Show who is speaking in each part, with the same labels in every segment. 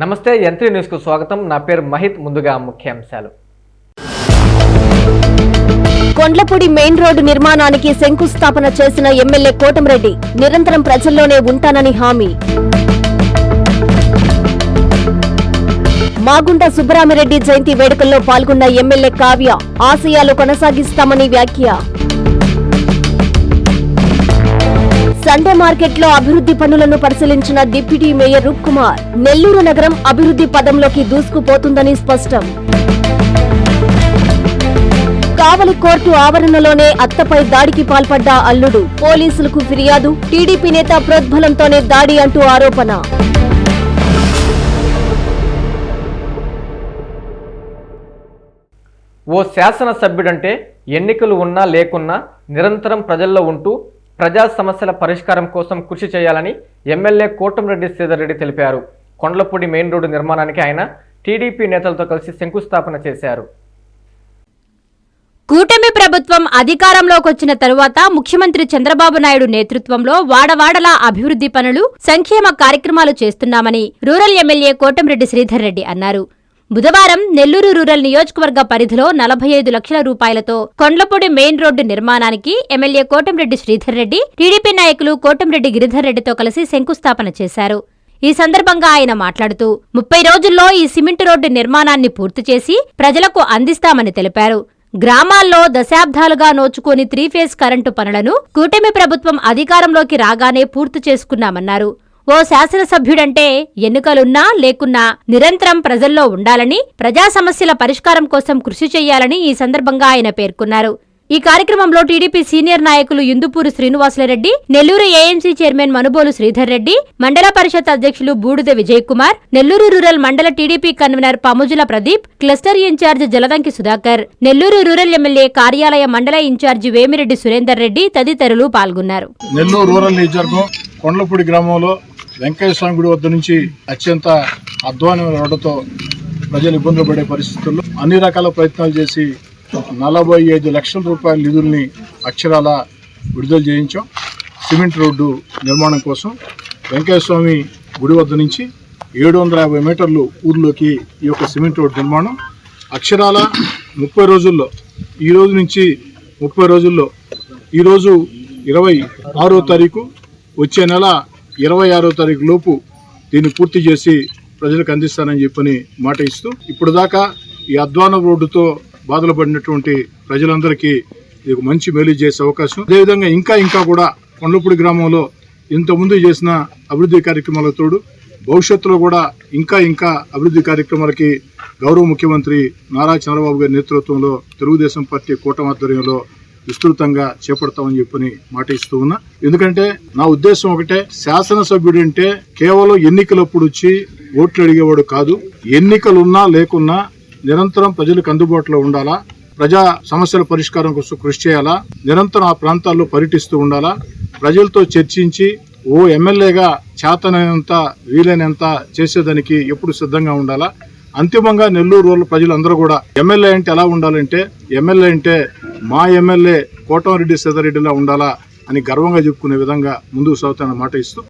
Speaker 1: నమస్తే యంత్రి న్యూస్కు స్వాగతం. నా పేరు మహిత్ ముందుగా ముఖ్యాంశాలు.
Speaker 2: కొండ్లపూడి మెయిన్ రోడ్డు నిర్మాణానికి శంకుస్థాపన చేసిన ఎమ్మెల్యే కోటంరెడ్డి నిరంతరం ప్రజల్లోనే ఉంటానని హామీ. మాగుంట సుబ్బరామిరెడ్డి జయంతి వేడుకల్లో పాల్గొన్న ఎమ్మెల్యే కావ్య ఆశయాలు కొనసాగిస్తామని వ్యాఖ్య. సండే మార్కెట్లో అభివృద్ధి పనులను పరిశీలించిన డిప్యూటీ మేయర్ రూప్ కుమార్ నెల్లూరు నగరం అభివృద్ధి పదంలోకి దూసుకుపోతుందని స్పష్టం. కావలి కోర్టు ఆవరణలోనే అత్తపై దాడికి పాల్పడ్డ అల్లుడు పోలీసులకు ఫిర్యాదు టీడీపీ నేత ప్రోద్బలంతోనే దాడి అంటూ ఆరోపణ.
Speaker 1: ఓ శాసనసభ్యుడంటే ఎన్నికలు ఉన్నా లేకున్నా నిరంతరం ప్రజల్లో ఉంటూ ప్రజా సమస్యల పరిష్కారం కోసం కృషి చేయాలని ఎమ్మెల్యే కోటంరెడ్డి శ్రీధర్రెడ్డి తెలిపారు. కొండలపూడి మెయిన్ రోడ్డు నిర్మాణానికి ఆయన టీడీపీ నేతలతో కలిసి శంకుస్థాపన చేశారు.
Speaker 3: కూటమి ప్రభుత్వం అధికారంలోకి వచ్చిన తరువాత ముఖ్యమంత్రి చంద్రబాబు నాయుడు నేతృత్వంలో వాడవాడలా అభివృద్ధి పనులు సంక్షేమ కార్యక్రమాలు చేస్తున్నామని రూరల్ ఎమ్మెల్యే కోటంరెడ్డి శ్రీధర్ రెడ్డి అన్నారు. బుధవారం నెల్లూరు రూరల్ నియోజకవర్గ పరిధిలో నలభై ఐదు లక్షల రూపాయలతో కొండ్లపూడి మెయిన్ రోడ్డు నిర్మాణానికి ఎమ్మెల్యే కోటంరెడ్డి శ్రీధర్ రెడ్డి టీడీపీ నాయకులు కోటంరెడ్డి గిరిధర్ రెడ్డితో కలిసి శంకుస్థాపన చేశారు. ఈ సందర్భంగా ఆయన మాట్లాడుతూ ముప్పై రోజుల్లో ఈ సిమెంట్ రోడ్డు నిర్మాణాన్ని పూర్తి చేసి ప్రజలకు అందిస్తామని తెలిపారు. గ్రామాల్లో దశాబ్దాలుగా నోచుకొని త్రీ ఫేజ్ కరెంటు పనులను కూటమి ప్రభుత్వం అధికారంలోకి రాగానే పూర్తి చేసుకున్నామన్నారు. ఓ శాసనసభ్యుడంటే ఎన్నికలున్నా లేకున్నా నిరంతరం ప్రజల్లో ఉండాలని ప్రజా సమస్యల పరిష్కారం కోసం కృషి చేయాలని ఈ సందర్భంగా ఆయన పేర్కొన్నారు. ఈ కార్యక్రమంలో టీడీపీ సీనియర్ నాయకులు ఇందుపూరి శ్రీనివాసులరెడ్డి నెల్లూరు ఏఎంసీ చైర్మన్ మనుబోలు శ్రీధర్ రెడ్డి మండల పరిషత్ అధ్యక్షులు బూడిద విజయ్ కుమార్ నెల్లూరు రూరల్ మండల TDP convener Pamujula Pradeep cluster in charge Jaladanki Sudhakar Nellore rural MLA కార్యాలయ మండల ఇన్ఛార్జి వేమిరెడ్డి సురేందర్ రెడ్డి తదితరులు పాల్గొన్నారు.
Speaker 4: నెల్లూరు రూరల్ నియోజకవర్గం కొండలపూడి గ్రామంలో వెంకయ్య స్వామి గుడి వద్ద నుంచి అత్యంత అధ్వానం రావడంతో ప్రజలు ఇబ్బందులు పడే పరిస్థితుల్లో అన్ని రకాల ప్రయత్నాలు చేసి నలభై ఐదు లక్షల రూపాయల నిధుల్ని అక్షరాల విడుదల చేయించాం. సిమెంట్ రోడ్డు నిర్మాణం కోసం వెంకయ్య స్వామి గుడి వద్ద నుంచి ఏడు వందల యాభై మీటర్లు ఊర్లోకి ఈ యొక్క సిమెంట్ రోడ్డు నిర్మాణం. అక్షరాల ముప్పై రోజుల్లో ఈ రోజు నుంచి ముప్పై రోజుల్లో ఈరోజు ఇరవై ఆరో తారీఖు వచ్చే నెల ఇరవై ఆరో తారీఖు లోపు దీన్ని పూర్తి చేసి ప్రజలకు అందిస్తానని చెప్పని మాట ఇస్తూ ఇప్పుడు దాకా ఈ అధ్వాన రోడ్డుతో బాధలు పడినటువంటి ప్రజలందరికీ ఇది మంచి మేలు చేసే అవకాశం. అదేవిధంగా ఇంకా ఇంకా కూడా కొండపూడి గ్రామంలో ఇంతకుముందు చేసిన అభివృద్ధి కార్యక్రమాల తోడు భవిష్యత్తులో కూడా ఇంకా ఇంకా అభివృద్ధి కార్యక్రమాలకి గౌరవ ముఖ్యమంత్రి నారా చంద్రబాబు గారి నేతృత్వంలో తెలుగుదేశం పార్టీ కూటమి ఆధ్వర్యంలో విస్తృతంగా చేపడతామని చెప్పని మాట ఇస్తూ ఉన్నా. ఎందుకంటే నా ఉద్దేశం ఒకటే శాసనసభ్యుడు అంటే కేవలం ఎన్నికలప్పుడు వచ్చి ఓట్లు అడిగేవాడు కాదు. ఎన్నికలున్నా లేకున్నా నిరంతరం ప్రజలకు అందుబాటులో ఉండాలా ప్రజా సమస్యల పరిష్కారం కోసం కృషి చేయాలా నిరంతరం ఆ ప్రాంతాల్లో పర్యటిస్తూ ఉండాలా ప్రజలతో చర్చించి ఓ ఎమ్మెల్యేగా చేతనైనంత వీలైనంత చేసేదానికి ఎప్పుడు సిద్ధంగా ఉండాలా? అంతిమంగా నెల్లూరు రూరల్ ప్రజలందరూ కూడా ఎమ్మెల్యే అంటే ఎలా ఉండాలంటే ఎమ్మెల్యే అంటే మా ఎమ్మెల్యే కోటమిరెడ్డి సీతారెడ్డిలా ఉండాలా అని గర్వంగా చెప్పుకునే విధంగా ముందుకు సాగుతానని మాట ఇస్తూ.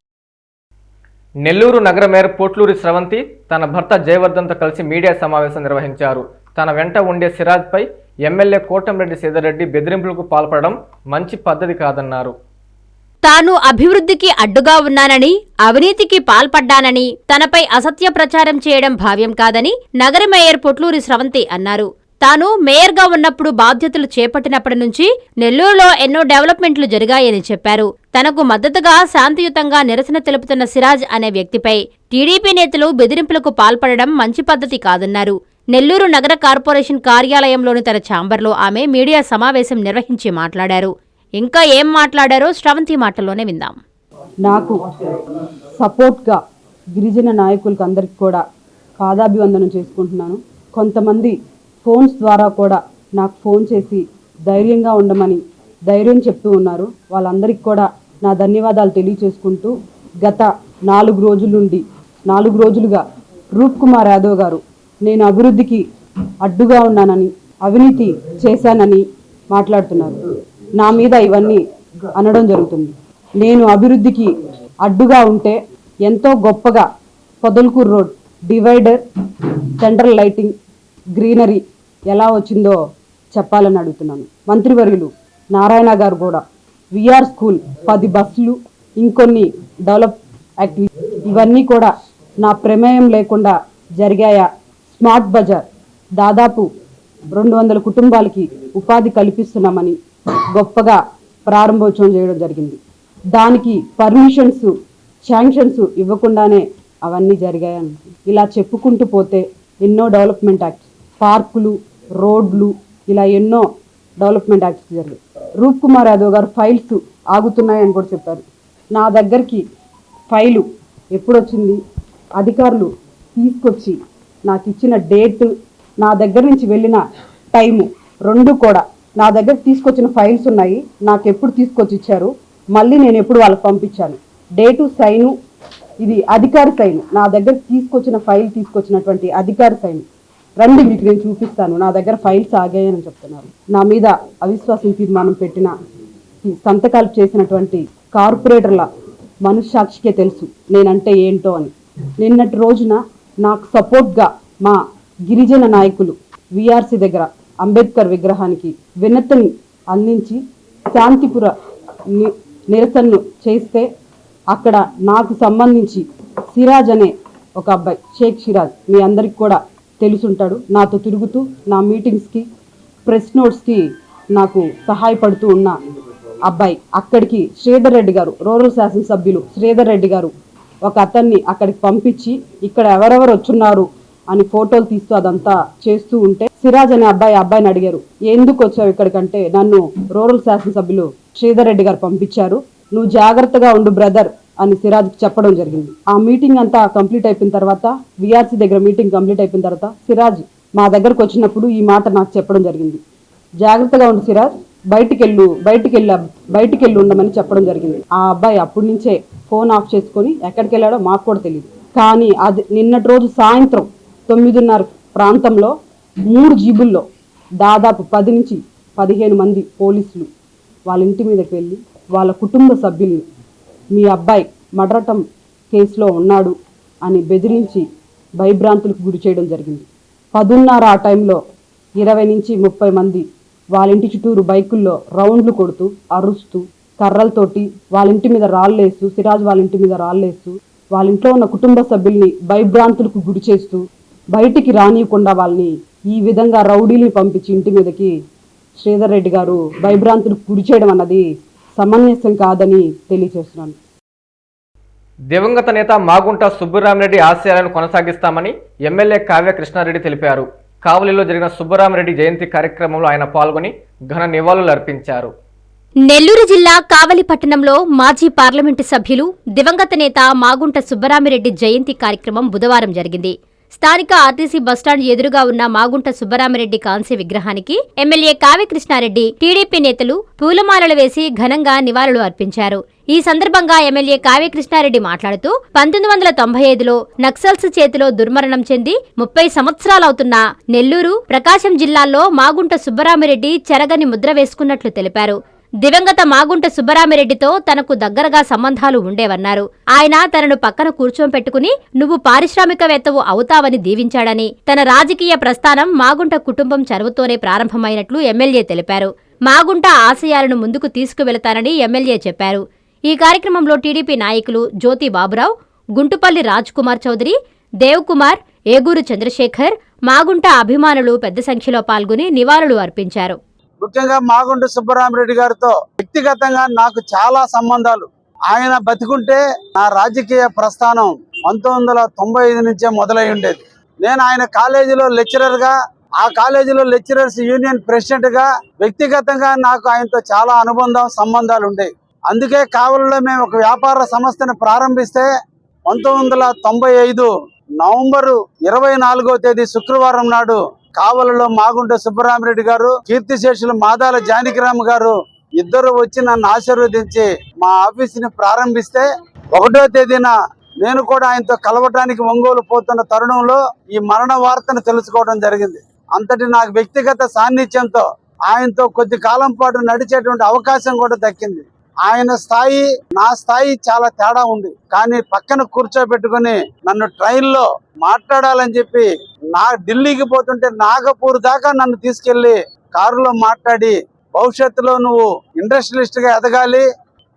Speaker 1: నెల్లూరు నగర మేయర్ పోట్లూరి స్రవంతి తన భర్త జయవర్ధన్తో కలిసి మీడియా సమావేశం నిర్వహించారు. తన వెంట ఉండే సిరాజ్పై ఎమ్మెల్యే కోటంరెడ్డి శ్రీధర్రెడ్డి బెదిరింపులకు పాల్పడడం మంచి పద్ధతి కాదన్నారు.
Speaker 3: తాను అభివృద్ధికి అడ్డుగా ఉన్నానని అవినీతికి పాల్పడ్డానని తనపై అసత్య ప్రచారం చేయడం భావ్యం కాదని నగర మేయర్ పొట్లూరి స్రవంతి అన్నారు. తాను మేయర్గా ఉన్నప్పుడు బాధ్యతలు చేపట్టినప్పటి నుంచి నెల్లూరులో ఎన్నో డెవలప్మెంట్లు జరిగాయని చెప్పారు. తనకు మద్దతుగా శాంతియుతంగా నిరసన తెలుపుతున్న సిరాజ్ అనే వ్యక్తిపై టీడీపీ నేతలు బెదిరింపులకు పాల్పడడం మంచి పద్ధతి కాదన్నారు. నెల్లూరు నగర కార్పొరేషన్ కార్యాలయంలోని తన ఛాంబర్లో ఆమె మీడియా సమావేశం నిర్వహించి మాట్లాడారు. ఇంకా ఏం మాట్లాడారో శ్రవంతి మాటల్లోనే విందాం.
Speaker 5: నాకు సపోర్ట్గా గిరిజన నాయకులకు అందరికి కూడా పాదాభివందనం చేసుకుంటున్నాను. కొంతమంది ఫోన్స్ ద్వారా కూడా నాకు ఫోన్ చేసి ధైర్యంగా ఉండమని ధైర్యం చెప్తూ ఉన్నారు. వాళ్ళందరికీ కూడా నా ధన్యవాదాలు తెలియచేసుకుంటూ గత నాలుగు రోజుల నుండి నాలుగు రోజులుగా రూప్ కుమార్ యాదవ్ గారు నేను అభివృద్ధికి అడ్డుగా ఉన్నానని అవినీతి చేశానని మాట్లాడుతున్నారు. నా మీద ఇవన్నీ అనడం జరుగుతుంది. నేను అభివృద్ధికి అడ్డుగా ఉంటే ఎంతో గొప్పగా Podalakur road divider central lighting greenery ఎలా వచ్చిందో చెప్పాలని అడుగుతున్నాను. మంత్రివర్యులు నారాయణ గారు కూడా. విఆర్ స్కూల్ పది బస్సులు ఇంకొన్ని డెవలప్ యాక్టివిటీ ఇవన్నీ కూడా నా ప్రమేయం లేకుండా జరిగాయా? స్మార్ట్ బజార్ దాదాపు రెండు వందల కుటుంబాలకి ఉపాధి కల్పిస్తున్నామని గొప్పగా ప్రారంభోత్సవం చేయడం జరిగింది. దానికి పర్మిషన్స్ శాంక్షన్స్ ఇవ్వకుండానే అవన్నీ జరిగాయని. ఇలా చెప్పుకుంటూ పోతే ఎన్నో డెవలప్మెంట్ యాక్ట్ పార్కులు రోడ్లు ఇలా ఎన్నో డెవలప్మెంట్ యాక్ట్స్ జరిగాయి. రూప్ కుమార్ యాదవ్ గారు ఫైల్స్ ఆగుతున్నాయని కూడా చెప్పారు. నా దగ్గరికి ఫైలు ఎప్పుడొచ్చింది? అధికారులు తీసుకొచ్చి నాకు ఇచ్చిన డేట్ నా దగ్గర నుంచి వెళ్ళిన టైము రెండు కూడా నా దగ్గర తీసుకొచ్చిన ఫైల్స్ ఉన్నాయి. నాకు ఎప్పుడు తీసుకొచ్చి ఇచ్చారు? మళ్ళీ నేను ఎప్పుడు వాళ్ళకి పంపించాను? డేటు సైను ఇది అధికారి సైన్. నా దగ్గర తీసుకొచ్చిన ఫైల్ తీసుకొచ్చినటువంటి అధికారి సైన్. రండి మీకు నేను చూపిస్తాను. నా దగ్గర ఫైల్స్ ఆగాయని చెప్తున్నారు. నా మీద అవిశ్వాసం తీర్మానం పెట్టిన సంతకాలు చేసినటువంటి కార్పొరేటర్ల మనస్సాక్షికే తెలుసు. నేనంటే ఏంటో అని. నిన్నటి రోజున నాకు సపోర్ట్గా మా గిరిజన నాయకులు విఆర్సి దగ్గర అంబేద్కర్ విగ్రహానికి వినతిని అందించి శాంతిపుర నిరసనను చేస్తే అక్కడ నాకు సంబంధించి సిరాజ్ అనే ఒక అబ్బాయి షేక్ సిరాజ్ మీ అందరికి కూడా తెలుసుంటాడు. నాతో తిరుగుతూ నా మీటింగ్స్కి ప్రెస్ నోట్స్కి నాకు సహాయపడుతూ ఉన్న అబ్బాయి అక్కడికి శ్రీధర్ రెడ్డి గారు రూరల్ శాసనసభ్యులు శ్రీధర్ రెడ్డి గారు ఒక అతన్ని అక్కడికి పంపించి ఇక్కడ ఎవరెవరు వచ్చున్నారు అని ఫోటోలు తీస్తూ అదంతా చేస్తూ ఉంటే సిరాజ్ అనే అబ్బాయి ఆ అబ్బాయిని అడిగారు. ఎందుకు వచ్చావు ఇక్కడికంటే నన్ను రూరల్ శాసనసభ్యులు శ్రీధర్ రెడ్డి గారు పంపించారు? నువ్వు జాగ్రత్తగా ఉండు బ్రదర్. అని సిరాజ్కి చెప్పడం జరిగింది. ఆ మీటింగ్ అంతా కంప్లీట్ అయిపోయిన తర్వాత విఆర్సీ దగ్గర మీటింగ్ కంప్లీట్ అయిపోయిన తర్వాత సిరాజ్ మా దగ్గరకు వచ్చినప్పుడు ఈ మాట నాకు చెప్పడం జరిగింది. జాగ్రత్తగా ఉండు సిరాజ్ బయటికి వెళ్ళు బయటికి వెళ్ళ బయటికి వెళ్ళి ఉండమని చెప్పడం జరిగింది. ఆ అబ్బాయి అప్పటి నుంచే ఫోన్ ఆఫ్ చేసుకొని ఎక్కడికి వెళ్ళాడో మాకు కూడా తెలియదు కానీ అది నిన్నటి రోజు సాయంత్రం తొమ్మిదిన్నర ప్రాంతంలో మూడు జీబుల్లో దాదాపు పది నుంచి పదిహేను మంది పోలీసులు వాళ్ళ ఇంటి మీదకి వెళ్ళి వాళ్ళ కుటుంబ సభ్యుల్ని మీ అబ్బాయి మడరటం కేసులో ఉన్నాడు అని బెదిరించి భయభ్రాంతులకు గురి చేయడం జరిగింది. పదున్నర ఆ టైంలో ఇరవై నుంచి ముప్పై మంది వాళ్ళ ఇంటి చుట్టూరు బైకుల్లో రౌండ్లు కొడుతూ అరుస్తూ కర్రలతోటి వాళ్ళ ఇంటి మీద రాళ్ళేస్తూ సిరాజ్ వాళ్ళ ఇంటి మీద రాళ్ళేస్తూ వాళ్ళ ఇంట్లో ఉన్న కుటుంబ సభ్యుల్ని భయభ్రాంతులకు గురి చేస్తూ బయటికి రానియకుండా వాళ్ళని ఈ విధంగా రౌడీలు పంపించి ఇంటి మీదకి శ్రీధర్ రెడ్డి గారు భయభ్రాంతులకు గురి చేయడం అన్నది సమంజసం కాదని తెలియజేస్తున్నాను.
Speaker 1: దివంగత నేత మాగుంట సుబ్బరామిరెడ్డి ఆశయాలను కొనసాగిస్తామని ఎమ్మెల్యే కావ్య కృష్ణారెడ్డి తెలిపారు. కావలిలో జరిగిన సుబ్బరామిరెడ్డి జయంతి కార్యక్రమంలో ఆయన పాల్గొని ఘన నివాళులు అర్పించారు.
Speaker 3: నెల్లూరు జిల్లా కావలి పట్టణంలో మాజీ పార్లమెంటు సభ్యులు దివంగత నేత మాగుంట సుబ్బరామిరెడ్డి జయంతి కార్యక్రమం బుధవారం జరిగింది. స్థానిక ఆర్టీసీ బస్టాండ్ ఎదురుగా ఉన్న మాగుంట సుబ్బరామరెడ్డి కాంస్య విగ్రహానికి ఎమ్మెల్యే కావ్యకృష్ణారెడ్డి టీడీపీ నేతలు పూలమాలలు వేసి ఘనంగా నివాళులు అర్పించారు. ఈ సందర్భంగా ఎమ్మెల్యే కావ్యకృష్ణారెడ్డి మాట్లాడుతూ పంతొమ్మిది వందల తొంభై ఐదులో నక్సల్స్ చేతిలో దుర్మరణం చెంది ముప్పై సంవత్సరాలవుతున్న నెల్లూరు ప్రకాశం జిల్లాల్లో మాగుంట సుబ్బరామిరెడ్డి చెరగని ముద్ర వేసుకున్నట్లు తెలిపారు. దివంగత మాగుంట సుబ్బరామిరెడ్డితో తనకు దగ్గరగా సంబంధాలు ఉండేవన్నారు. ఆయన తనను పక్కన కూర్చోంపెట్టుకుని నువ్వు పారిశ్రామికవేత్తవు అవుతావని దీవించాడని. తన రాజకీయ ప్రస్థానం మాగుంట కుటుంబం చరువుతోనే ప్రారంభమైనట్లు ఎమ్మెల్యే తెలిపారు. మాగుంట ఆశయాలను ముందుకు తీసుకువెళతానని ఎమ్మెల్యే చెప్పారు. ఈ కార్యక్రమంలో టీడీపీ నాయకులు జ్యోతి బాబురావు గుంటుపల్లి రాజ్ కుమార్ చౌదరి దేవ్ కుమార్ ఏగూరు చంద్రశేఖర్ మాగుంట అభిమానులు పెద్ద సంఖ్యలో పాల్గొని నివాళులు అర్పించారు.
Speaker 6: ముఖ్యంగా మాగుంట సుబ్బరామరెడ్డి గారితో వ్యక్తిగతంగా నాకు చాలా సంబంధాలు. ఆయన బతికుంటే నా రాజకీయ ప్రస్థానం పంతొమ్మిది వందల తొంభై ఐదు నుంచే మొదలై ఉండేది. నేను ఆయన కాలేజీలో లెక్చరర్గా ఆ కాలేజీలో లెక్చరర్స్ యూనియన్ ప్రెసిడెంట్గా వ్యక్తిగతంగా నాకు ఆయనతో చాలా అనుబంధం సంబంధాలు ఉండేవి. అందుకే కావలిలో మేము ఒక వ్యాపార సంస్థను ప్రారంభిస్తే పంతొమ్మిది వందల తొంభై ఐదు నవంబరు ఇరవై నాలుగో తేదీ శుక్రవారం నాడు కావలలో మాగుంట సుబ్బరామిరెడ్డి గారు కీర్తిశేషులు మాదాల జానకిరామ్ గారు ఇద్దరు వచ్చి నన్ను ఆశీర్వదించి మా ఆఫీస్ని ప్రారంభిస్తే ఒకటో తేదీన నేను కూడా ఆయనతో కలవటానికి ఒంగోలు పోతున్న తరుణంలో ఈ మరణ వార్తను తెలుసుకోవడం జరిగింది. అంతటి నాకు వ్యక్తిగత సాన్నిధ్యంతో ఆయనతో కొద్ది కాలం పాటు నడిచేటువంటి అవకాశం కూడా దక్కింది. ఆయన స్థాయి నా స్థాయి చాలా తేడా ఉంది. కానీ పక్కన కూర్చోబెట్టుకుని నన్ను ట్రైన్లో మాట్లాడాలని చెప్పి నా ఢిల్లీకి పోతుంటే నాగపూర్ దాకా నన్ను తీసుకెళ్ళి కారులో మాట్లాడి భవిష్యత్తులో నువ్వు ఇండస్ట్రియలిస్ట్గా ఎదగాలి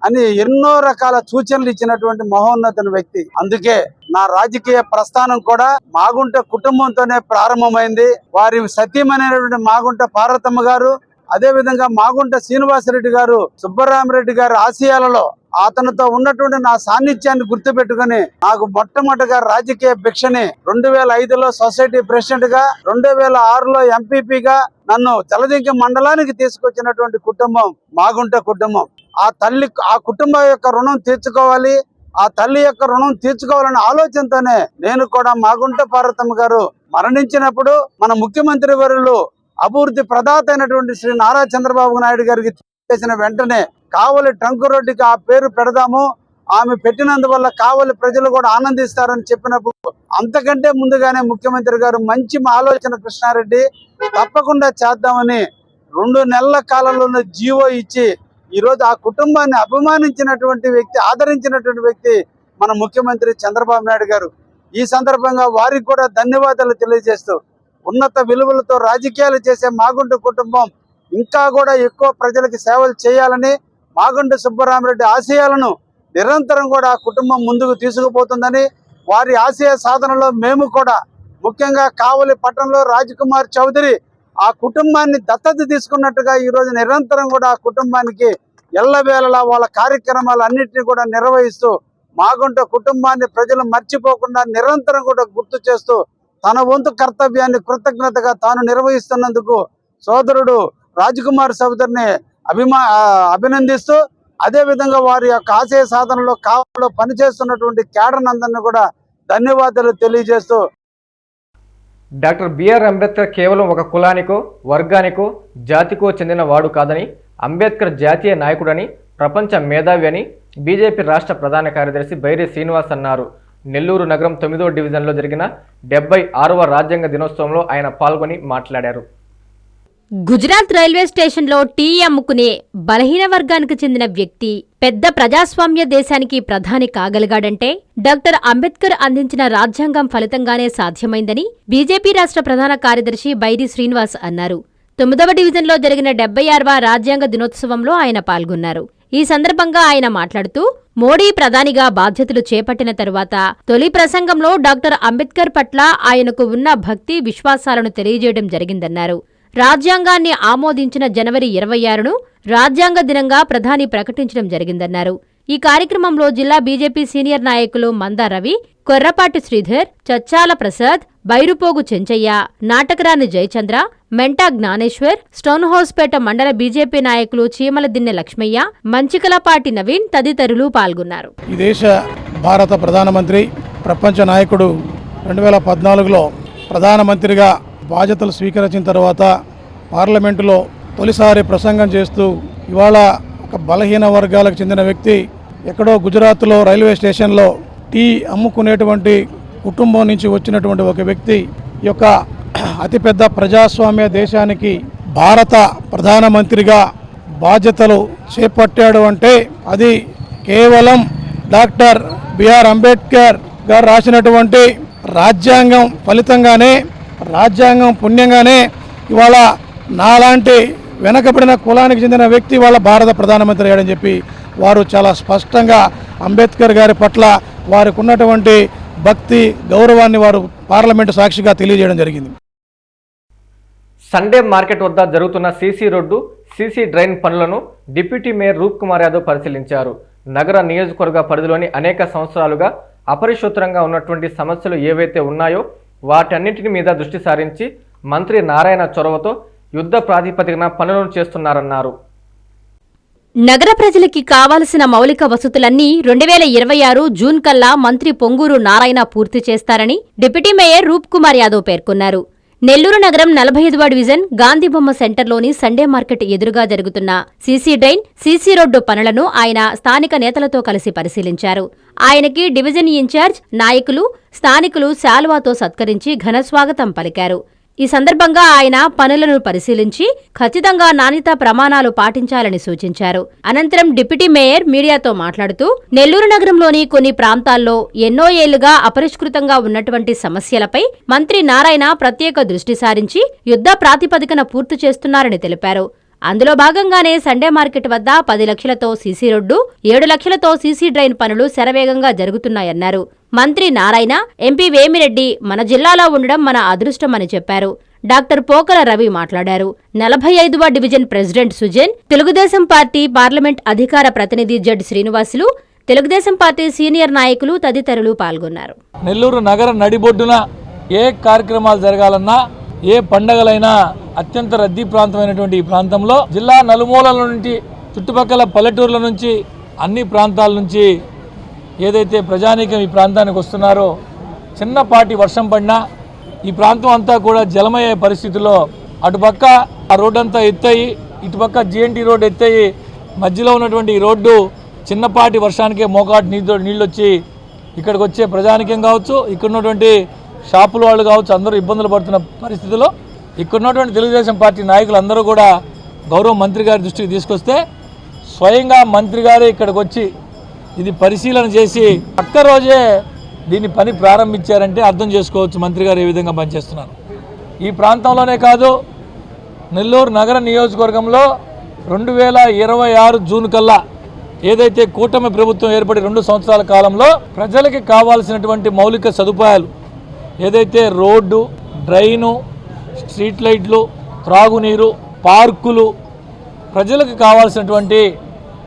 Speaker 6: అని ఎన్నో రకాల సూచనలు ఇచ్చినటువంటి మహోన్నతుని వ్యక్తి. అందుకే నా రాజకీయ ప్రస్థానం కూడా మాగుంట కుటుంబంతోనే ప్రారంభమైంది. వారి సత్యమైనటువంటి మాగుంట పార్వతమ్మ గారు అదే విధంగా మాగుంట శ్రీనివాసరెడ్డి గారు సుబ్బరామరెడ్డి గారు ఆశయాలలో అతనితో ఉన్నటువంటి నా సాన్నిధ్యాన్ని గుర్తుపెట్టుకుని నాకు మొట్టమొదటిగా రాజకీయ భిక్షని రెండు వేల ఐదులో సొసైటీ ప్రెసిడెంట్గా రెండు వేల ఆరులో ఎంపీపీగా నన్ను తెలదింక మండలానికి తీసుకొచ్చినటువంటి కుటుంబం మాగుంట కుటుంబం. ఆ తల్లి ఆ కుటుంబం యొక్క రుణం తీర్చుకోవాలి ఆ తల్లి యొక్క రుణం తీర్చుకోవాలనే ఆలోచనతోనే నేను కూడా మాగుంట పార్వతమ్మ గారు మరణించినప్పుడు మన ముఖ్యమంత్రి వర్యులు అభివృద్ధి ప్రదాత అయినటువంటి శ్రీ నారా చంద్రబాబు నాయుడు గారికి చేసిన వెంటనే కావలి ట్రంక్ రోడ్డుకి ఆ పేరు పెడదాము. ఆమె పెట్టినందువల్ల కావలి ప్రజలు కూడా ఆనందిస్తారని చెప్పినప్పుడు అంతకంటే ముందుగానే ముఖ్యమంత్రి గారు మంచి ఆలోచన కృష్ణారెడ్డి తప్పకుండా చేద్దామని రెండు నెలల కాలంలోనే జీవో ఇచ్చి ఈ రోజు ఆ కుటుంబాన్ని అభిమానించినటువంటి వ్యక్తి ఆదరించినటువంటి వ్యక్తి మన ముఖ్యమంత్రి చంద్రబాబు నాయుడు గారు. ఈ సందర్భంగా వారికి కూడా ధన్యవాదాలు తెలియజేస్తూ ఉన్నత విలువలతో రాజకీయాలు చేసే మాగుంట కుటుంబం ఇంకా కూడా ఎక్కువ ప్రజలకు సేవలు చేయాలని మాగుంట సుబ్బరామరెడ్డి ఆశయాలను నిరంతరం కూడా కుటుంబం ముందుకు తీసుకుపోతుందని వారి ఆశయ సాధనలో మేము కూడా ముఖ్యంగా కావలి పట్టణంలో రాజ్కుమార్ చౌదరి ఆ కుటుంబాన్ని దత్తత తీసుకున్నట్టుగా ఈ రోజు నిరంతరం కూడా ఆ కుటుంబానికి ఎల్లవేళలా వాళ్ళ కార్యక్రమాలు అన్నింటినీ కూడా నిర్వహిస్తూ మాగుంట కుటుంబాన్ని ప్రజలు మర్చిపోకుండా నిరంతరం కూడా గుర్తు చేస్తూ తన వంతు కర్తవ్యాన్ని కృతజ్ఞతగా తాను నిర్వహిస్తున్నందుకు సోదరుడు రాజ్కుమార్ చౌదరిని అభిమా అభినందిస్తూ అదే విధంగా వారి యొక్క ఆశయ సాధనలో కావలో పనిచేస్తున్నటువంటి కేడర్ అందరిని కూడా ధన్యవాదాలు తెలియజేస్తూ
Speaker 1: డాక్టర్ బిఆర్ అంబేద్కర్ కేవలం ఒక కులానికో వర్గానికో జాతికో చెందిన వాడు కాదని అంబేద్కర్ జాతీయ నాయకుడని ప్రపంచ మేధావి అని బీజేపీ రాష్ట్ర ప్రధాన కార్యదర్శి బైరి శ్రీనివాస్ అన్నారు. నెల్లూరు నగరం తొమ్మిదో డివిజన్లో జరిగిన డెబ్బై ఆరవ రాజ్యాంగ దినోత్సవంలో ఆయన పాల్గొని మాట్లాడారు.
Speaker 3: గుజరాత్ రైల్వే స్టేషన్లో టీ అమ్ముకునే బలహీన వర్గానికి చెందిన వ్యక్తి పెద్ద ప్రజాస్వామ్య దేశానికి ప్రధాని కాగలిగాడంటే డాక్టర్ అంబేద్కర్ అందించిన రాజ్యాంగం ఫలితంగానే సాధ్యమైందని బీజేపీ రాష్ట్ర ప్రధాన కార్యదర్శి బైరి శ్రీనివాస్ అన్నారు. తొమ్మిదవ డివిజన్లో జరిగిన డెబ్బై ఆరవ రాజ్యాంగ దినోత్సవంలో ఆయన పాల్గొన్నారు. ఈ సందర్భంగా ఆయన మాట్లాడుతూ మోడీ ప్రధానిగా బాధ్యతలు చేపట్టిన తరువాత తొలి ప్రసంగంలో డాక్టర్ అంబేద్కర్ పట్ల ఆయనకు ఉన్న భక్తి విశ్వాసాలను తెలియజేయడం జరిగిందన్నారు. రాజ్యాంగాన్ని ఆమోదించిన జనవరి ఇరవై ఆరును రాజ్యాంగ దినంగా ప్రధాని ప్రకటించడం జరిగిందన్నారు. ఈ కార్యక్రమంలో జిల్లా బీజేపీ సీనియర్ నాయకులు మందా రవి కొర్రపాటి శ్రీధర్ చచ్చాల ప్రసాద్ బైరుపోగు చెంచయ్య నాటకరాని జయచంద్ర మెంటా జ్ఞానేశ్వర్ స్టోన్ హౌస్పేట మండల బీజేపీ నాయకులు చీమల దిన్నె లక్ష్మయ్య మంచికలపాటి నవీన్ తదితరులు పాల్గొన్నారు.
Speaker 7: ఈ దేశ భారత ప్రధానమంత్రి ప్రపంచ నాయకుడు రెండు వేల పద్నాలుగులో ప్రధానమంత్రిగా బాధ్యతలు స్వీకరించిన తర్వాత పార్లమెంటులో తొలిసారి ప్రసంగం చేస్తూ ఇవాళ ఒక బలహీన వర్గాలకు చెందిన వ్యక్తి ఎక్కడో గుజరాత్లో రైల్వే స్టేషన్లో టీ అమ్ముకునేటువంటి కుటుంబం నుంచి వచ్చినటువంటి ఒక వ్యక్తి యొక్క అతిపెద్ద ప్రజాస్వామ్య దేశానికి భారత ప్రధానమంత్రిగా బాధ్యతలు చేపట్టాడు అంటే అది కేవలం డాక్టర్ బిఆర్ అంబేద్కర్ గారు రాసినటువంటి రాజ్యాంగం ఫలితంగానే రాజ్యాంగం పుణ్యంగానే ఇవాళ నాలాంటి వెనకబడిన కులానికి చెందిన వ్యక్తి వాళ్ళ భారత ప్రధానమంత్రి అయ్యాడని చెప్పి వారు చాలా స్పష్టంగా అంబేద్కర్ గారి పట్ల వారికి ఉన్నటువంటి భక్తి గౌరవాన్ని వారు పార్లమెంటు సాక్షిగా తెలియజేయడం జరిగింది.
Speaker 1: సండే మార్కెట్ వద్ద జరుగుతున్న సీసీ రోడ్డు సీసీ డ్రైన్ పనులను డిప్యూటీ మేయర్ రూప్ కుమార్ యాదవ్ పరిశీలించారు. నగర నియోజకవర్గ పరిధిలోని అనేక సంవత్సరాలుగా అపరిశుభ్రంగా ఉన్నటువంటి సమస్యలు ఏవైతే ఉన్నాయో వాటన్నింటిని మీద దృష్టి సారించి మంత్రి నారాయణ చొరవతో యుద్ధ ప్రాతిపదికన పనులను చేస్తున్నారన్నారు.
Speaker 3: నగర ప్రజలకి కావాల్సిన మౌలిక వసతులన్నీ రెండు వేల ఇరవై ఆరు జూన్ కల్లా మంత్రి పొంగూరు నారాయణ పూర్తి చేస్తారని డిప్యూటీ మేయర్ రూప్ కుమార్ యాదవ్ పేర్కొన్నారు. నెల్లూరు నగరం నలభై ఐదవ డివిజన్ గాంధీబొమ్మ సెంటర్లోని సండే మార్కెట్ ఎదురుగా జరుగుతున్న సీసీ డ్రైన్ సీసీ రోడ్డు పనులను ఆయన స్థానిక నేతలతో కలిసి పరిశీలించారు. ఆయనకి డివిజన్ ఇన్ఛార్జ్ నాయకులు స్థానికులు శాల్వాతో సత్కరించి ఘనస్వాగతం పలికారు. ఈ సందర్భంగా ఆయన పనులను పరిశీలించి ఖచ్చితంగా నాణ్యత ప్రమాణాలు పాటించాలని సూచించారు. అనంతరం డిప్యూటీ మేయర్ మీడియాతో మాట్లాడుతూ నెల్లూరు నగరంలోని కొన్ని ప్రాంతాల్లో ఎన్నో ఏళ్ళుగా అపరిష్కృతంగా ఉన్నటువంటి సమస్యలపై మంత్రి నారాయణ ప్రత్యేక దృష్టి సారించి యుద్ధ ప్రాతిపదికన పూర్తి చేస్తున్నారని తెలిపారు. అందులో భాగంగానే సండే మార్కెట్ వద్ద పది లక్షలతో సీసీ రోడ్డు ఏడు లక్షలతో సీసీ డ్రైన్ పనులు శరవేగంగా జరుగుతున్నాయన్నారు. మంత్రి నారాయణ ఎంపీ వేమిరెడ్డి మన జిల్లాలో ఉండడం మన అదృష్టమని చెప్పారు. డాక్టర్ పోకల రవి మాట్లాడారు. నలభై ఐదవ division president Sujan Telugu Desam party parliament అధికార ప్రతినిధి Z Srinivasulu Telugu Desam party senior నాయకులు తదితరులు పాల్గొన్నారు.
Speaker 8: నెల్లూరు నగర నడిబొడ్డున ఏ కార్యక్రమాలు జరగాలన్నా ఏ పండగలైనా అత్యంత రద్దీ ప్రాంతమైనటువంటి ఈ ప్రాంతంలో జిల్లా నలుమూలల నుండి చుట్టుపక్కల పల్లెటూర్ల నుంచి అన్ని ప్రాంతాల నుంచి ఏదైతే ప్రజానీకం ఈ ప్రాంతానికి వస్తున్నారో చిన్నపాటి వర్షం పడినా ఈ ప్రాంతం అంతా కూడా జలమయ్యే పరిస్థితుల్లో అటుపక్క ఆ రోడ్డు అంతా ఎత్తయి ఇటుపక్క జిఎన్టీ రోడ్ ఎత్తయి మధ్యలో ఉన్నటువంటి ఈ రోడ్డు చిన్నపాటి వర్షానికే మోకాటి నీళ్ళు నీళ్ళు వచ్చి ఇక్కడికి వచ్చే ప్రజానికం కావచ్చు. ఇక్కడ ఉన్నటువంటి షాపుల వాళ్ళు కావచ్చు అందరూ ఇబ్బందులు పడుతున్న పరిస్థితిలో ఇక్కడ ఉన్నటువంటి తెలుగుదేశం పార్టీ నాయకులు అందరూ కూడా గౌరవ మంత్రి గారి దృష్టికి తీసుకొస్తే స్వయంగా మంత్రి గారే ఇక్కడికి వచ్చి ఇది పరిశీలన చేసి పక్క రోజే దీని పని ప్రారంభించారంటే అర్థం చేసుకోవచ్చు మంత్రి గారు ఏ విధంగా పనిచేస్తున్నారు. ఈ ప్రాంతంలోనే కాదు నెల్లూరు నగర నియోజకవర్గంలో రెండు వేల ఇరవై ఆరు జూన్ కల్లా ఏదైతే కూటమి ప్రభుత్వం ఏర్పడి రెండు సంవత్సరాల కాలంలో ప్రజలకి కావాల్సినటువంటి మౌలిక సదుపాయాలు ఏదైతే రోడ్డు డ్రైను స్ట్రీట్ లైట్లు త్రాగునీరు పార్కులు ప్రజలకు కావాల్సినటువంటి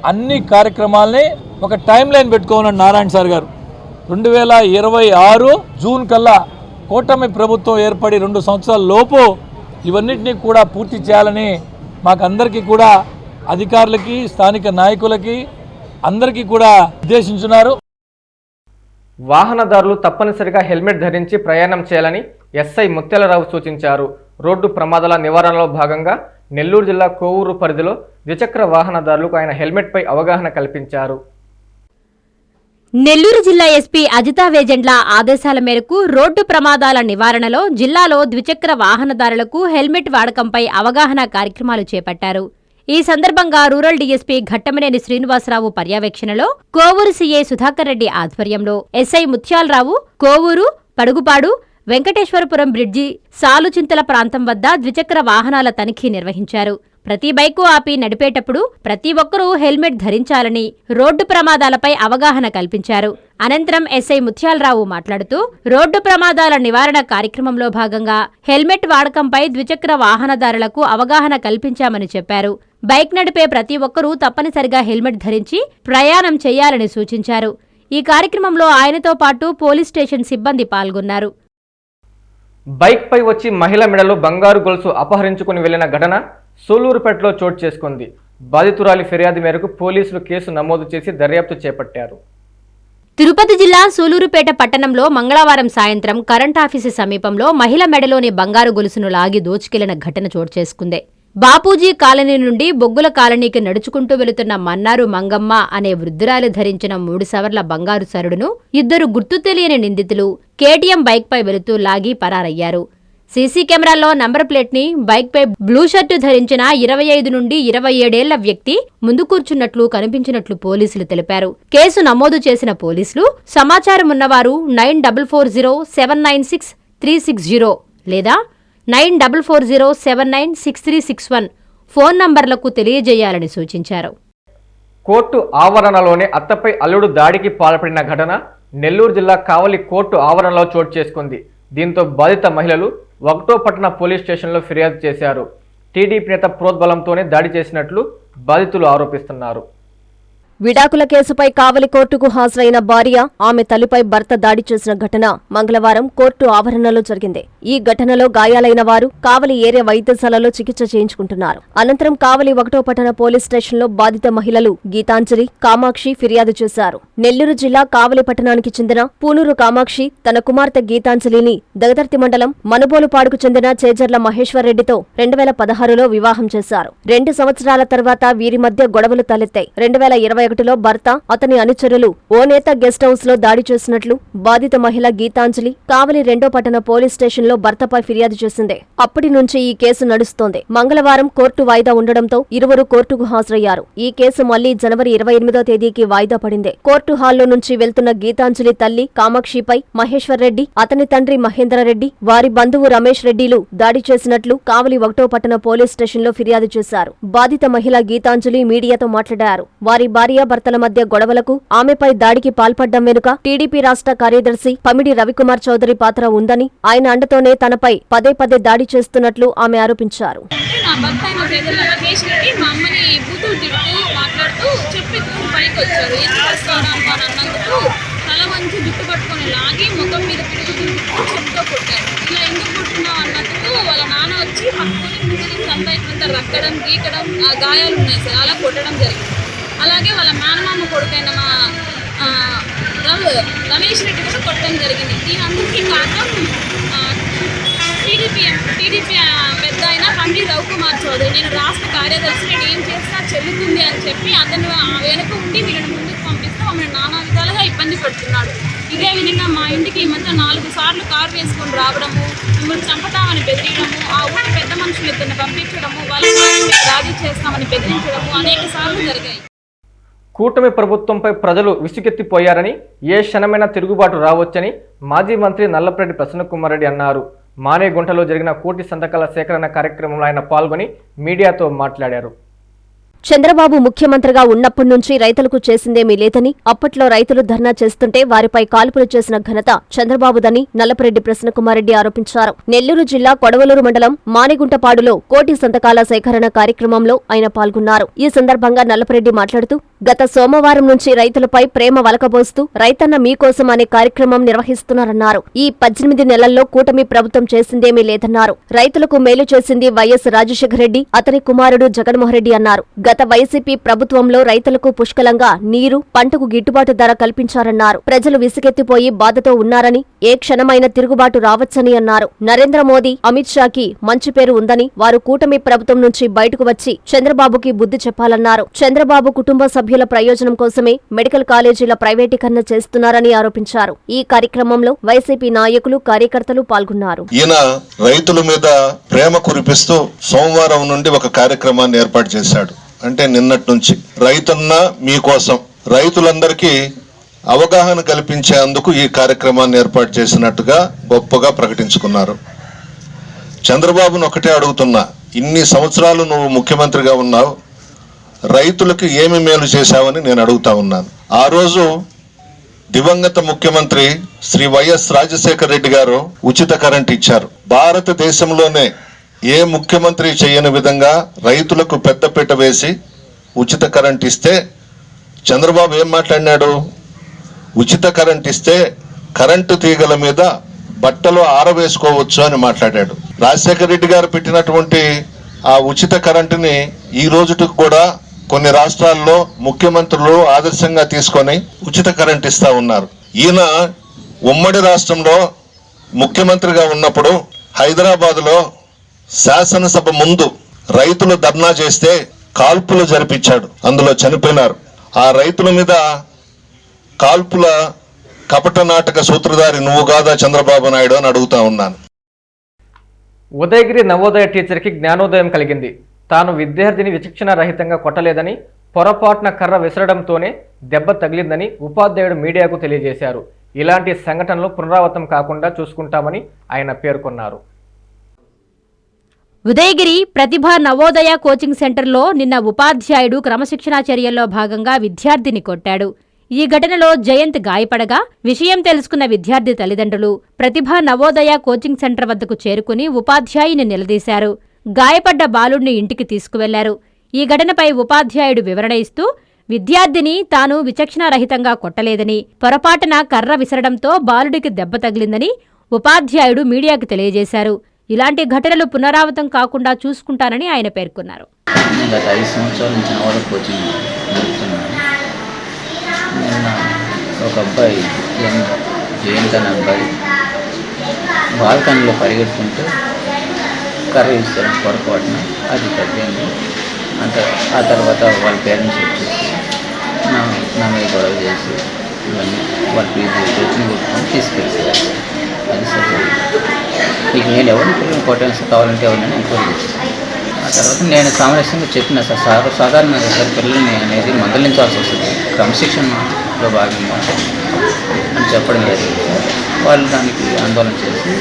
Speaker 8: అన్ని కార్యక్రమాల్ని ఒక టైం లైన్ పెట్టుకోమన్నాడు నారాయణ సార్ గారు. రెండు వేల ఇరవై ఆరు జూన్ కల్లా కూటమి ప్రభుత్వం ఏర్పడి రెండు సంవత్సరాల లోపు ఇవన్నిటినీ కూడా పూర్తి చేయాలని మాకందరికీ కూడా అధికారులకి స్థానిక నాయకులకి అందరికీ కూడా ఉద్దేశించున్నారు.
Speaker 1: వాహనదారులు తప్పనిసరిగా హెల్మెట్ ధరించి ప్రయాణం చేయాలని ఎస్ఐ ముత్యాలరావు సూచించారు. రోడ్డు ప్రమాదాల నివారణలో భాగంగా నెల్లూరు జిల్లా కోవూరు పరిధిలో ద్విచక్ర వాహనదారులకు ఆయన హెల్మెట్పై అవగాహన కల్పించారు.
Speaker 3: నెల్లూరు జిల్లా ఎస్పీ అజితా వేజెండ్ల ఆదేశాల మేరకు రోడ్డు ప్రమాదాల నివారణలో జిల్లాలో ద్విచక్ర వాహనదారులకు హెల్మెట్ వాడకంపై అవగాహన కార్యక్రమాలు చేపట్టారు. ఈ సందర్భంగా రూరల్ డీఎస్పీ ఘట్టమనేని శ్రీనివాసరావు పర్యవేక్షణలో కోవూరు సీఏ సుధాకర్ రెడ్డి ఆధ్వర్యంలో ఎస్ఐ ముత్యాలరావు కోవూరు పడుగుపాడు వెంకటేశ్వరపురం బ్రిడ్జి సాలుచింతల ప్రాంతం వద్ద ద్విచక్ర వాహనాల తనిఖీ నిర్వహించారు. ప్రతి బైకు ఆపి నడిపేటప్పుడు ప్రతి ఒక్కరూ హెల్మెట్ ధరించాలని రోడ్డు ప్రమాదాలపై అవగాహన కల్పించారు. అనంతరం ఎస్ఐ ముత్యాలరావు మాట్లాడుతూ రోడ్డు ప్రమాదాల నివారణ కార్యక్రమంలో భాగంగా హెల్మెట్ వాడకంపై ద్విచక్ర వాహనదారులకు అవగాహన కల్పించామని చెప్పారు. బైక్ నడిపే ప్రతి ఒక్కరూ తప్పనిసరిగా హెల్మెట్ ధరించి ప్రయాణం చేయాలని సూచించారు. ఈ కార్యక్రమంలో ఆయనతో పాటు పోలీస్ స్టేషన్ సిబ్బంది పాల్గొన్నారు.
Speaker 1: బైక్పై వచ్చి మహిళ మెడలో బంగారు గొలుసు అపహరించుకుని వెళ్ళిన ఘటన సూలూరుపేటలో చోటు చేసుకుంది. బాధితురాలి ఫిర్యాదు మేరకు పోలీసులు కేసు నమోదు చేసి దర్యాప్తు చేపట్టారు.
Speaker 3: తిరుపతి జిల్లా సూలూరుపేట పట్టణంలో మంగళవారం సాయంత్రం కరెంటాఫీసు సమీపంలో మహిళ మెడలోని బంగారు గొలుసును లాగి దోచుకెళ్ళిన ఘటన చోటు చేసుకుంది. బాపూజీ కాలనీ నుండి బొగ్గుల కాలనీకి నడుచుకుంటూ వెళుతున్న మన్నారు మంగమ్మ అనే వృద్ధురాలి ధరించిన మూడు సవర్ల బంగారు సరుడును ఇద్దరు గుర్తు తెలియని నిందితులు కేటీఎం బైక్పై వెళుతూ లాగి పరారయ్యారు. సీసీ కెమెరాల్లో నంబర్ ప్లేట్ని బైక్పై బ్లూ షర్టు ధరించిన ఇరవై ఐదు నుండి ఇరవై ఏడేళ్ళ వ్యక్తి ముందు కూర్చున్నట్లు కనిపించినట్లు పోలీసులు తెలిపారు. కేసు నమోదు చేసిన పోలీసులు సమాచారం ఉన్నవారు nine double four zero seven nine six three six zero లేదా nine double four zero seven nine six three six one. Phone నంబర్లకు తెలియజేయాలని సూచించారు.
Speaker 1: కోర్టు ఆవరణలోనే అత్తపై అల్లుడు దాడికి పాల్పడిన ఘటన నెల్లూరు జిల్లా కావలి కోర్టు ఆవరణలో చోటు చేసుకుంది. దీంతో బాధిత మహిళలు ఒకటో పట్టణ పోలీస్ స్టేషన్లో ఫిర్యాదు చేశారు. టీడీపీ నేత ప్రోద్బలంతోనే దాడి చేసినట్లు బాధితులు ఆరోపిస్తున్నారు.
Speaker 2: విడాకుల కేసుపై కావలి కోర్టుకు హాజరైన భార్య ఆమె తల్లిపై భర్త దాడి చేసిన ఘటన మంగళవారం కోర్టు ఆవరణలో జరిగింది. ఈ ఘటనలో గాయాలైన వారు కావలి ఏరియా వైద్యశాలలో చికిత్స చేయించుకుంటున్నారు. అనంతరం కావలి ఒకటో పట్టణ పోలీస్ స్టేషన్లో బాధిత మహిళలు గీతాంజలి కామాక్షి ఫిర్యాదు చేశారు. నెల్లూరు జిల్లా కావలి పట్టణానికి చెందిన పూనూరు కామాక్షి తన కుమార్తె గీతాంజలిని దగదర్తి మండలం మనుబోలుపాడుకు చెందిన చేజర్ల మహేశ్వర్రెడ్డితో రెండు వేల పదహారులో వివాహం చేశారు. రెండు సంవత్సరాల తర్వాత వీరి మధ్య గొడవలు తలెత్తాయి. రెండు వేల ఇరవై ఒకటిలో భర్త అతని అనుచరులు ఓ నేత గెస్ట్ హౌస్లో దాడి చేసినట్లు బాధిత మహిళ గీతాంజలి కావలి రెండో పట్టణ పోలీస్ స్టేషన్లో భర్తపై ఫిర్యాదు చేసింది. అప్పటి నుంచి ఈ కేసు నడుస్తోంది. మంగళవారం కోర్టు వాయిదా ఉండడంతో ఇరువురు కోర్టుకు హాజరయ్యారు. ఈ కేసు మళ్ళీ జనవరి ఇరవై ఎనిమిదో తేదీకి వాయిదా పడింది. కోర్టు హాల్లో నుంచి వెళ్తున్న గీతాంజలి తల్లి కామాక్షిపై మహేశ్వర్ రెడ్డి అతని తండ్రి మహేందర్రెడ్డి వారి బంధువు రమేష్ రెడ్డిలు దాడి చేసినట్లు కావలి ఒకటో పట్టణ పోలీస్ స్టేషన్లో ఫిర్యాదు చేశారు. బాధిత మహిళ గీతాంజలి మీడియాతో మాట్లాడారు. వారి భార్య భర్తల మధ్య గొడవలకు ఆమెపై దాడికి పాల్పడ్డం వెనుక టీడీపీ రాష్ట్ర కార్యదర్శి పమిడి రవికుమార్ చౌదరి పాత్ర ఉందని ఆయన అండతోనే తనపై పదే పదే దాడి చేస్తున్నట్లు ఆమె ఆరోపించారు.
Speaker 9: జుట్టు పట్టుకొని లాగి ముఖం మీద తిరుగుతూ చెప్పుతో కొట్టారు. ఇలా ఎందుకు కొట్టున్నావు అన్నందుకు వాళ్ళ నాన్న వచ్చి పక్కనే ముందు నుంచి అంతా ఇట్లంతా రక్కడం గీకడం గాయాలు ఉన్నాయి సార్. అలా కొట్టడం జరిగింది. అలాగే వాళ్ళ మేనమామ కొడుకైన మా రమేష్ రెడ్డి కూడా కొట్టడం జరిగింది దీనందరికీ కారణం టీడీపీ టీడీపీ పెద్ద అయిన పండి రవికుమార్ చౌదరి. నేను రాష్ట్ర కార్యదర్శి నేను ఏం చేస్తా చెల్లుతుంది అని చెప్పి అతను ఆ వెనుక ఉండి వీళ్ళని ముందుకు పంపిస్తూ మమ్మల్ని నానా విధాలుగా ఇబ్బంది పెడుతున్నాడు. ఇదే విధంగా మా ఇంటికి ఈ మధ్య నాలుగు సార్లు కారు వేసుకొని రావడము మిమ్మల్ని చంపుతామని బెదిరియడము ఆ ఊరి పెద్ద మనుషులు ఇద్దరిని పంపించడము వాళ్ళ రాజీ చేస్తామని బెదిరించడము అనేక సార్లు జరిగాయి.
Speaker 1: కూటమి ప్రభుత్వంపై ప్రజలు విసుగెత్తిపోయారని ఏ క్షణమైనా తిరుగుబాటు రావచ్చని మాజీ మంత్రి నల్లపరెడ్డి ప్రసన్నకుమార్ రెడ్డి అన్నారు. మానేగుంటలో జరిగిన కోటి సంతకాల సేకరణ కార్యక్రమంలో ఆయన పాల్గొని మీడియాతో మాట్లాడారు.
Speaker 2: చంద్రబాబు ముఖ్యమంత్రిగా ఉన్నప్పటి నుంచి రైతులకు చేసిందేమీ లేదని అప్పట్లో రైతులు ధర్నా చేస్తుంటే వారిపై కాల్పులు చేసిన ఘనత చంద్రబాబుదని నల్లపరెడ్డి ప్రసన్నకుమారెడ్డి ఆరోపించారు. నెల్లూరు జిల్లా కొడవలూరు మండలం మానిగుంటపాడులో కోటి సంతకాల సేకరణ కార్యక్రమంలో ఆయన పాల్గొన్నారు. ఈ సందర్భంగా నల్లపరెడ్డి మాట్లాడుతూ గత సోమవారం నుంచి రైతులపై ప్రేమ వలకబోస్తూ రైతన్న మీకోసం అనే కార్యక్రమం నిర్వహిస్తున్నారన్నారు. ఈ పద్దెనిమిది నెలల్లో కూటమి ప్రభుత్వం చేసిందేమీ లేదన్నారు. రైతులకు మేలు చేసింది వైఎస్ రాజశేఖర రెడ్డి అతని కుమారుడు జగన్మోహన్ రెడ్డి అన్నారు. గత వైసీపీ ప్రభుత్వంలో రైతులకు పుష్కలంగా నీరు పంటకు గిట్టుబాటు ధర కల్పించారన్నారు. ప్రజలు విసుగెత్తిపోయి బాధతో ఉన్నారని ఏ క్షణమైన తిరుగుబాటు రావచ్చని అన్నారు. నరేంద్ర మోదీ అమిత్ షాకి మంచి పేరు ఉందని వారు కూటమి ప్రభుత్వం నుంచి బయటకు వచ్చి చంద్రబాబుకి బుద్ధి చెప్పాలన్నారు. చంద్రబాబు కుటుంబ సభ్యులు ప్రయోజనం కోసమే మెడికల్ కాలేజీల ప్రైవేటీకరణ చేస్తున్నారని ఆరోపించారు. ఈ కార్యక్రమంలో వైసీపీ నాయకులు కార్యకర్తలు పాల్గొన్నారు.
Speaker 10: ఈయన రైతుల మీద ప్రేమ కురిపిస్తూ సోమవారం నుండి ఒక కార్యక్రమాన్ని ఏర్పాటు చేశాడు. అంటే నిన్నటి నుంచి. రైతన్న మీకోసం. రైతులందరికీ అవగాహన కల్పించేందుకు ఈ కార్యక్రమాన్ని ఏర్పాటు చేసినట్టుగా గొప్పగా ప్రకటించుకున్నారు. చంద్రబాబును ఒకటే అడుగుతున్నా. ఇన్ని సంవత్సరాలు నువ్వు ముఖ్యమంత్రిగా ఉన్నావు. రైతులకు ఏమి మేలు చేశావని నేను అడుగుతా ఉన్నాను. ఆ రోజు దివంగత ముఖ్యమంత్రి శ్రీ వైఎస్ రాజశేఖర రెడ్డి గారు ఉచిత కరెంట్ ఇచ్చారు. భారతదేశంలోనే ఏ ముఖ్యమంత్రి చేయని విధంగా రైతులకు పెద్దపీట వేసి ఉచిత కరెంట్ ఇస్తే చంద్రబాబు ఏం మాట్లాడినాడు? ఉచిత కరెంట్ ఇస్తే కరెంటు తీగల మీద బట్టలు ఆరవేసుకోవచ్చు అని మాట్లాడాడు. రాజశేఖర రెడ్డి గారు పెట్టినటువంటి ఆ ఉచిత కరెంటుని ఈ రోజుటికి కూడా కొన్ని రాష్ట్రాల్లో ముఖ్యమంత్రులు ఆదర్శంగా తీసుకొని ఉచిత కరెంట్ ఇస్తా ఉన్నారు. ఈయన ఉమ్మడి రాష్ట్రంలో ముఖ్యమంత్రిగా ఉన్నప్పుడు హైదరాబాద్లో శాసనసభ ముందు రైతులు ధర్నా చేస్తే కాల్పులు జరిపించాడు. అందులో చనిపోయినారు. ఆ రైతుల మీద కాల్పుల కపట నాటక సూత్రధారి నువ్వు కాదా చంద్రబాబు నాయుడు అని అడుగుతా ఉన్నాను.
Speaker 1: ఉదయగిరి నవోదయ టీచర్కి జ్ఞానోదయం కలిగింది. తాను విద్యార్థిని విచక్షణ రహితంగా కొట్టలేదని పొరపాటున కర్ర విసరడంతోనే దెబ్బ తగిలిందని ఉపాధ్యాయుడు మీడియాకు తెలియజేశారు. ఇలాంటి సంఘటనలు పునరావృతం కాకుండా చూసుకుంటామని ఆయన పేర్కొన్నారు.
Speaker 3: ఉదయగిరి ప్రతిభ నవోదయ కోచింగ్ సెంటర్లో నిన్న ఉపాధ్యాయుడు క్రమశిక్షణా చర్యల్లో భాగంగా విద్యార్థిని కొట్టాడు. ఈ ఘటనలో జయంత్ గాయపడగా విషయం తెలుసుకున్న విద్యార్థి తల్లిదండ్రులు ప్రతిభ నవోదయ కోచింగ్ సెంటర్ వద్దకు చేరుకుని ఉపాధ్యాయుని నిలదీశారు. గాయపడ్డ బాలుడిని ఇంటికి తీసుకువెళ్ళారు. ఈ ఘటనపై ఉపాధ్యాయుడు వివరణ ఇస్తూ విద్యార్థిని తాను విచక్షణారహితంగా కొట్టలేదని పొరపాటున కర్ర విసరడంతో బాలుడికి దెబ్బ తగిలిందని ఉపాధ్యాయుడు మీడియాకు తెలియజేశారు. ఇలాంటి ఘటనలు పునరావృతం కాకుండా చూసుకుంటానని ఆయన పేర్కొన్నారు.
Speaker 11: గత ఐదు సంవత్సరాల నుంచి కోచింగ్ నిన్న ఒక అబ్బాయి జయంత్ అనే అబ్బాయి బాల్కనీలో పరిగెడుతుంటే కర్ర ఇస్తారు పొరపాటున. అది తగ్గింది. అంత ఆ తర్వాత వాళ్ళ పేరెంట్స్ వచ్చేసి నా నా మీద గొడవ చేసి ఇవన్నీ వాళ్ళ ఫీజు వచ్చిన కొట్టుకొని తీసుకెళ్తారు అది సరే. ఇక నేను ఎవరిని పిల్లలు కొట్టాల్సి కావాలంటే ఎవరినైనా ఎంక్వైరీ చేస్తాను ఆ తర్వాత నేను సామరస్యంగా చెప్పిన సార్ సార్ సాధారణంగా సార్ పిల్లల్ని అనేది మందలించాల్సి వస్తుంది. క్రమశిక్షణలో భాగంగా అని చెప్పడం జరిగింది. సార్ వాళ్ళు దానికి ఆందోళన చేసి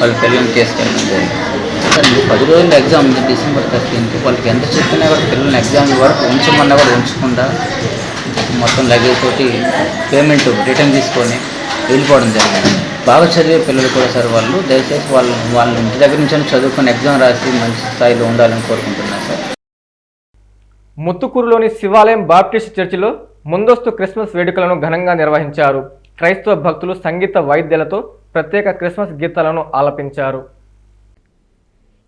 Speaker 11: వాళ్ళ పిల్లల్ని తీసుకెళ్ళడం జరిగింది. సార్ పది రోజుల ఎగ్జామ్ ఉంది డిసెంబర్ థర్టీన్కి వాళ్ళకి ఎంత చెప్పినా కూడా పిల్లల్ని ఎగ్జామ్ వరకు ఉంచమన్నా కూడా ఉంచకుండా మొత్తం లగేజ్ తోటి పేమెంట్ రిటర్న్ తీసుకొని వెళ్ళిపోవడం జరిగింది. బాగా చదివే పిల్లలు కూడా సార్ వాళ్ళు. దయచేసి వాళ్ళు వాళ్ళ ఇంటి దగ్గర నుంచి చదువుకొని ఎగ్జామ్ రాసి మంచి స్థాయిలో ఉండాలని కోరుకుంటున్నాను సార్.
Speaker 1: ముత్తుకూరులోని శివాలయం బాప్టిస్ట్ చర్చిలో ముందస్తు క్రిస్మస్ వేడుకలను ఘనంగా నిర్వహించారు. క్రైస్తవ భక్తులు సంగీత వైద్యులతో ప్రత్యేక క్రిస్మస్ గీతాలను ఆలపించారు.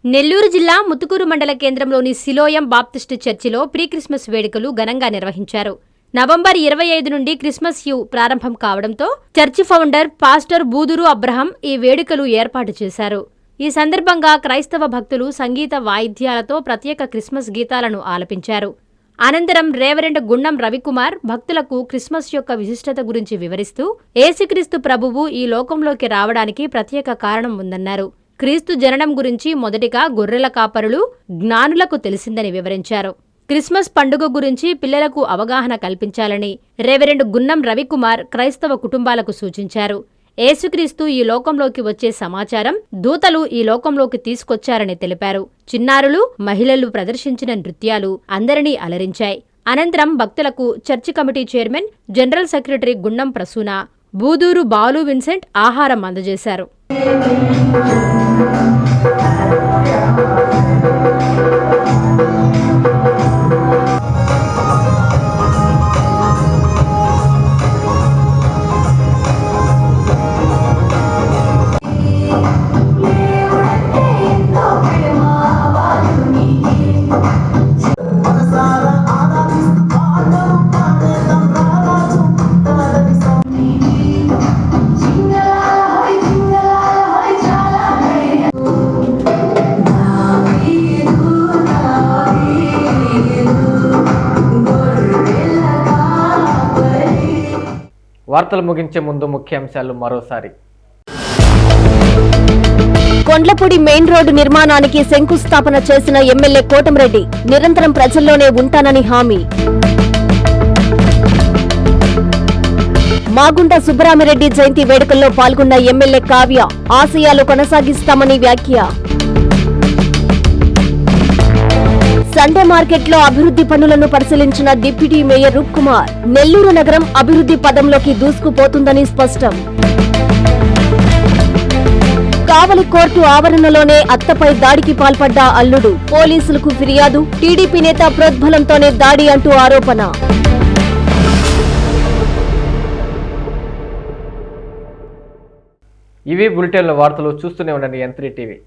Speaker 3: నెల్లూరు జిల్లా ముతుకూరు మండల కేంద్రంలోని సిలోయం బాప్తిస్టు చర్చిలో ప్రీ క్రిస్మస్ వేడుకలు ఘనంగా నిర్వహించారు. నవంబర్ ఇరవై ఐదు నుండి క్రిస్మస్ యూ ప్రారంభం కావడంతో church founder pastor Buduru Abraham ఈ వేడుకలు ఏర్పాటు చేశారు. ఈ సందర్భంగా క్రైస్తవ భక్తులు సంగీత వాయిద్యాలతో ప్రత్యేక క్రిస్మస్ గీతాలను ఆలపించారు. అనంతరం రేవరెండ్ గుండం రవికుమార్ భక్తులకు క్రిస్మస్ యొక్క విశిష్టత గురించి వివరిస్తూ ఏసుక్రీస్తు ప్రభువు ఈ లోకంలోకి రావడానికి ప్రత్యేక కారణం ఉందన్నారు. క్రీస్తు జననం గురించి మొదటిగా గొర్రెల కాపరులు జ్ఞానులకు తెలిసిందని వివరించారు. క్రిస్మస్ పండుగ గురించి పిల్లలకు అవగాహన కల్పించాలని రెవరెండ్ గున్నం రవికుమార్ క్రైస్తవ కుటుంబాలకు సూచించారు. ఏసుక్రీస్తు ఈ లోకంలోకి వచ్చే సమాచారం దూతలు ఈ లోకంలోకి తీసుకొచ్చారని తెలిపారు. చిన్నారులు మహిళలు ప్రదర్శించిన నృత్యాలు అందరినీ అలరించాయి. అనంతరం భక్తులకు church committee chairman general secretary Gundam Prasuna Buduru Balu Vincent ఆహారం అందజేశారు.
Speaker 1: వార్తలు ముగించే ముందు ముఖ్యాంశాలు మరోసారి.
Speaker 2: కొండ్లపూడి మెయిన్ రోడ్డు నిర్మాణానికి శంకుస్థాపన చేసిన ఎమ్మెల్యే కోటంరెడ్డి నిరంతరం ప్రజల్లోనే ఉంటానని హామీ. మాగుంట సుబ్బరామిరెడ్డి జయంతి వేడుకల్లో పాల్గొన్న ఎమ్మెల్యే కావ్య ఆశయాలు కొనసాగిస్తామని వ్యాఖ్య. సండే మార్కెట్లో అభివృద్ధి పనులను పరిశీలించిన డిప్యూటీ మేయర్ రూప్ కుమార్. నెల్లూరు నగరం అభివృద్ధి పదంలోకి దూసుకుపోతుందని స్పష్టం. కావలి కోర్టు ఆవరణలోనే అత్తపై దాడికి పాల్పడ్డ అల్లుడు. పోలీసులకు ఫిర్యాదు టీడీపీ నేత ప్రోద్బలంతోనే దాడి అంటూ ఆరోపణ.
Speaker 1: ఇవి బులెటిన్ల వార్తలు చూస్తూనే ఉండండి ఎంత్రీ టీవీ